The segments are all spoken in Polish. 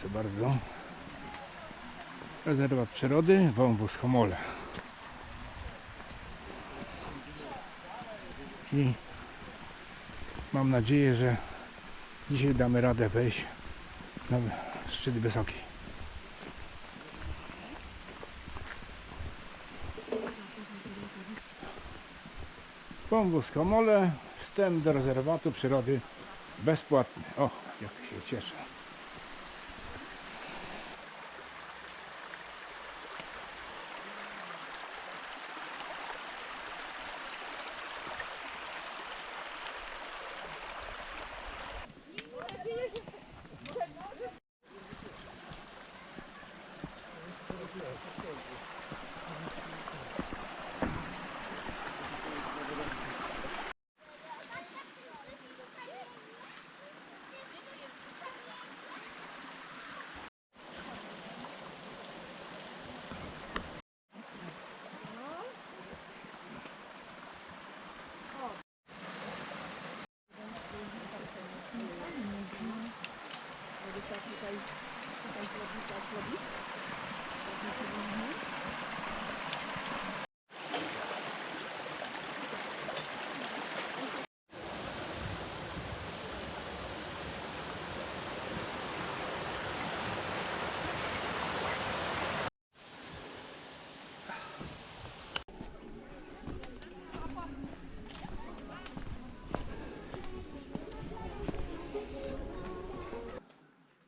Proszę bardzo. Rezerwat przyrody Wąwóz Homole. I mam nadzieję, że dzisiaj damy radę wejść na szczyt wysoki. Wąwóz Homole, wstęp do rezerwatu przyrody bezpłatny. O, jak się cieszę.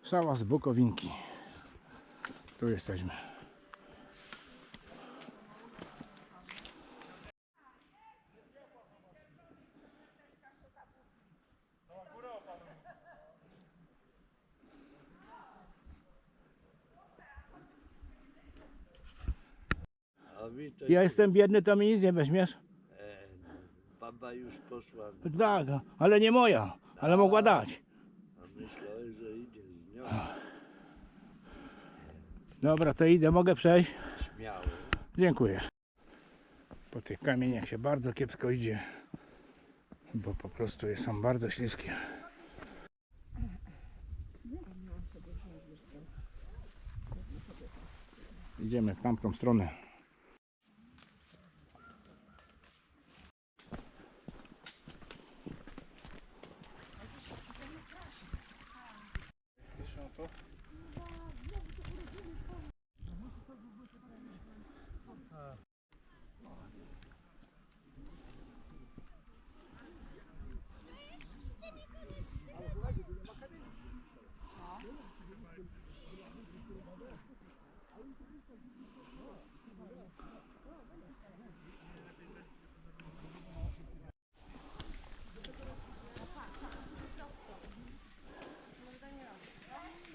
Szałas Bukowinki. Tu jesteśmy. Ja jestem biedny, to mi nic nie weźmiesz? baba już poszła, Tak, ale nie moja, ale mogła dać. a myślałem, że idzie z nią. Dobra, to idę, mogę przejść? Śmiało. Dziękuję. Po tych kamieniach się bardzo kiepsko idzie, bo po prostu są bardzo śliskie. Idziemy w tamtą stronę.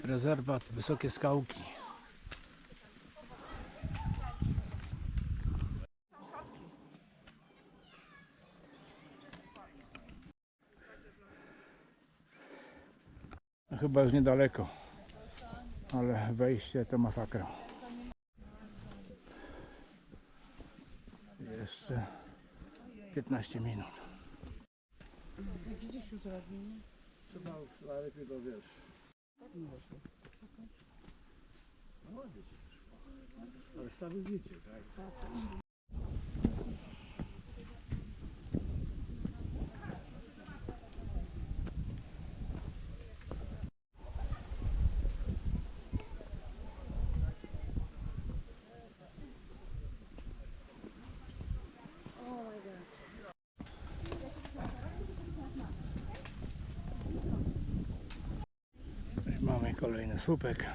Rezerwat Wysokie Skałki. Chyba już niedaleko, ale wejście to masakra. Jeszcze 15 minut. Chyba najlepiej to wiesz. Ale tak? Kolejny słupek.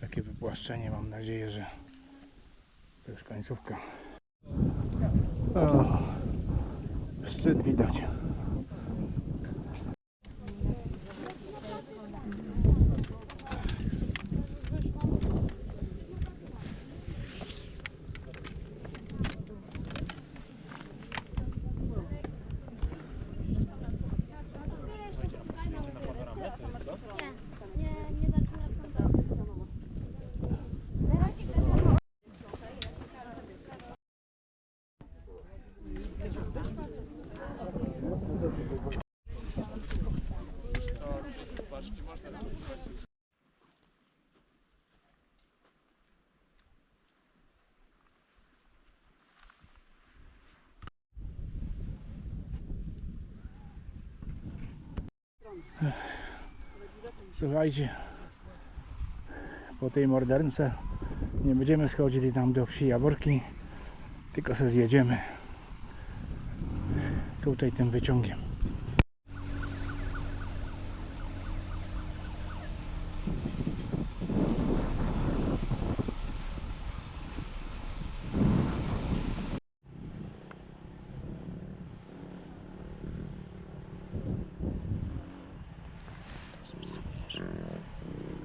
Takie wypłaszczenie. Mam nadzieję, że to już końcówka. O, szczyt widać. Słuchajcie, po tej mordernce nie będziemy schodzili tam do wsi Jaworki, tylko se zjedziemy tutaj tym wyciągiem. Mm-hmm.